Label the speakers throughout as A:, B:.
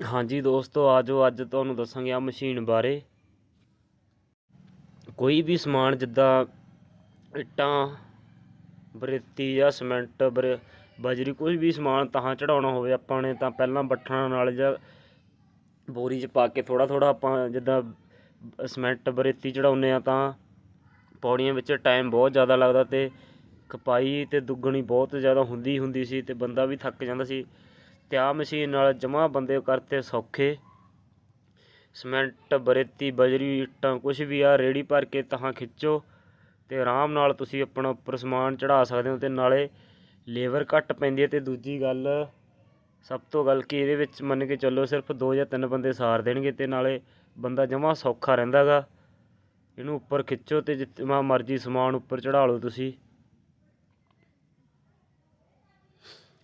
A: ਹਾਂਜੀ ਦੋਸਤੋ, ਆਜੋ, ਅੱਜ ਤੁਹਾਨੂੰ ਦੱਸਾਂਗੇ ਆ ਮਸ਼ੀਨ ਬਾਰੇ। ਕੋਈ ਵੀ ਸਮਾਨ ਜਿੱਦਾਂ ਇੱਟਾਂ, ਬਰੇਤੀ ਜਾਂ ਸੀਮੈਂਟ, ਬਰ, ਬਜਰੀ, ਕੋਈ ਵੀ ਸਮਾਨ ਤਾਂ ਚੜਾਉਣਾ ਹੋਵੇ, ਆਪਾਂ ਨੇ ਤਾਂ ਪਹਿਲਾਂ ਬੱਠਣਾ ਨਾਲ ਜਾਂ ਬੋਰੀ 'ਚ ਪਾ ਕੇ ਥੋੜਾ ਥੋੜਾ ਆਪਾਂ ਜਿੱਦਾਂ ਸੀਮੈਂਟ, ਬਰੇਤੀ ਚੜਾਉਂਦੇ ਆ ਤਾਂ ਪੌੜੀਆਂ ਵਿੱਚ ਟਾਈਮ ਬਹੁਤ ਜ਼ਿਆਦਾ ਲੱਗਦਾ ਤੇ ਖਪਾਈ ਤੇ ਦੁੱਗਣੀ ਬਹੁਤ ਜ਼ਿਆਦਾ ਹੁੰਦੀ ਹੁੰਦੀ ਸੀ ਤੇ ਬੰਦਾ ਵੀ ਥੱਕ ਜਾਂਦਾ ਸੀ। ਤੇ ਆਹ ਮਸ਼ੀਨ ਨਾਲ ਜਮਾ ਬੰਦੇ ਕਰਤੇ ਸੌਖੇ? ਸੀਮੈਂਟ, ਬਰੇਤੀ, ਬਜਰੀ, ਇੱਟਾਂ ਕੁਝ ਵੀ ਆ, ਰੇੜੀ ਭਰ ਕੇ ਤਹਾਂ ਖਿੱਚੋ ਤੇ ਆਰਾਮ ਨਾਲ ਤੁਸੀਂ ਆਪਣਾ ਉੱਪਰ ਸਮਾਨ ਚੜਾ ਸਕਦੇ ਹੋ ਤੇ ਨਾਲੇ ਲੇਬਰ ਘੱਟ ਪੈਂਦੀ ਹੈ ਤੇ ਦੂਜੀ ਗੱਲ, ਸਭ ਤੋਂ ਗੱਲ ਕਿ ਇਹਦੇ ਵਿੱਚ ਮੰਨ ਕੇ ਚੱਲੋ ਸਿਰਫ ਦੋ ਜਾਂ ਤਿੰਨ ਬੰਦੇ ਸਾਰ ਦੇਣਗੇ ਤੇ ਨਾਲੇ ਬੰਦਾ ਜਮਾ ਸੌਖਾ ਰਹਿੰਦਾ ਗਾ ਇਹਨੂੰ ਉੱਪਰ ਖਿੱਚੋ ਤੇ ਜਿੱਥੇ ਮਰਜ਼ੀ ਸਮਾਨ ਉੱਪਰ ਚੜਾ ਲਓ ਤੁਸੀਂ।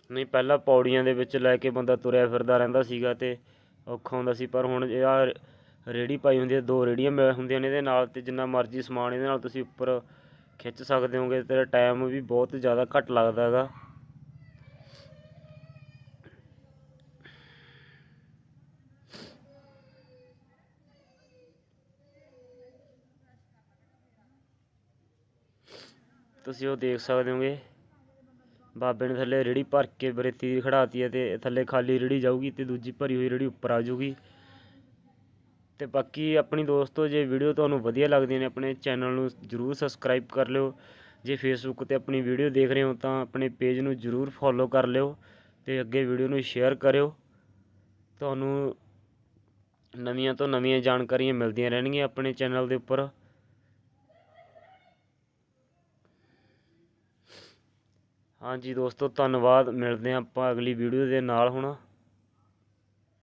A: ਨਹੀਂ, ਪਹਿਲਾਂ ਪੌੜੀਆਂ ਦੇ ਵਿੱਚ ਲੈ ਕੇ ਬੰਦਾ ਤੁਰਿਆ ਫਿਰਦਾ ਰਹਿੰਦਾ ਸੀਗਾ ਤੇ ਔਖਾ ਹੁੰਦਾ ਸੀ, ਪਰ ਹੁਣ ਇਹ ਆ ਰੇੜੀ ਪਾਈ ਹੁੰਦੀ ਹੈ, ਦੋ ਰੇੜੀਆਂ ਮਿਲ ਹੁੰਦੀਆਂ ਨੇ ਇਹਦੇ ਨਾਲ ਤੇ ਜਿੰਨਾ ਮਰਜ਼ੀ ਸਮਾਨ ਇਹਦੇ ਨਾਲ ਤੁਸੀਂ ਉੱਪਰ ਖਿੱਚ ਸਕਦੇ ਹੋਗੇ ਤੇ ਟਾਈਮ ਵੀ ਬਹੁਤ ਜ਼ਿਆਦਾ ਘੱਟ ਲੱਗਦਾ ਹੈਗਾ। ਤੁਸੀਂ ਉਹ ਦੇਖ ਸਕਦੇ ਹੋਗੇ। ਬਾਬੇ ਨੇ ਥੱਲੇ ਰੇੜੀ ਭਰ ਕੇ ਬਰੇਤੀ ਦੀ ਖੜਾਤੀ ਹੈ ਤੇ ਥੱਲੇ ਖਾਲੀ ਰੇੜੀ ਜਾਊਗੀ ਤੇ ਦੂਜੀ ਭਰੀ ਹੋਈ ਰੇੜੀ ਉੱਪਰ ਆ ਜਾਊਗੀ। ਤੇ ਬਾਕੀ ਆਪਣੀ ਦੋਸਤੋ, ਜੇ ਵੀਡੀਓ ਤੁਹਾਨੂੰ ਵਧੀਆ ਲੱਗਦੀਆਂ ਨੇ, ਆਪਣੇ ਚੈਨਲ ਨੂੰ ਜਰੂਰ ਸਬਸਕ੍ਰਾਈਬ ਕਰ ਲਿਓ। ਜੇ ਫੇਸਬੁੱਕ ਤੇ ਆਪਣੀ ਵੀਡੀਓ ਦੇਖ ਰਹੇ ਹੋ ਤਾਂ ਆਪਣੇ ਪੇਜ ਨੂੰ ਜਰੂਰ ਫੋਲੋ ਕਰ ਲਿਓ ਤੇ ਅੱਗੇ ਵੀਡੀਓ ਨੂੰ ਸ਼ੇਅਰ ਕਰਿਓ। ਤੁਹਾਨੂੰ ਨਵੀਆਂ ਤੋਂ ਨਵੀਆਂ ਜਾਣਕਾਰੀਆਂ ਮਿਲਦੀਆਂ ਰਹਿਣਗੀਆਂ ਆਪਣੇ ਚੈਨਲ ਦੇ ਉੱਪਰ। ਹਾਂਜੀ ਦੋਸਤੋ ਧੰਨਵਾਦ। ਮਿਲਦੇ ਹਾਂ ਆਪਾਂ ਅਗਲੀ ਵੀਡੀਓ ਦੇ ਨਾਲ ਹੁਣ।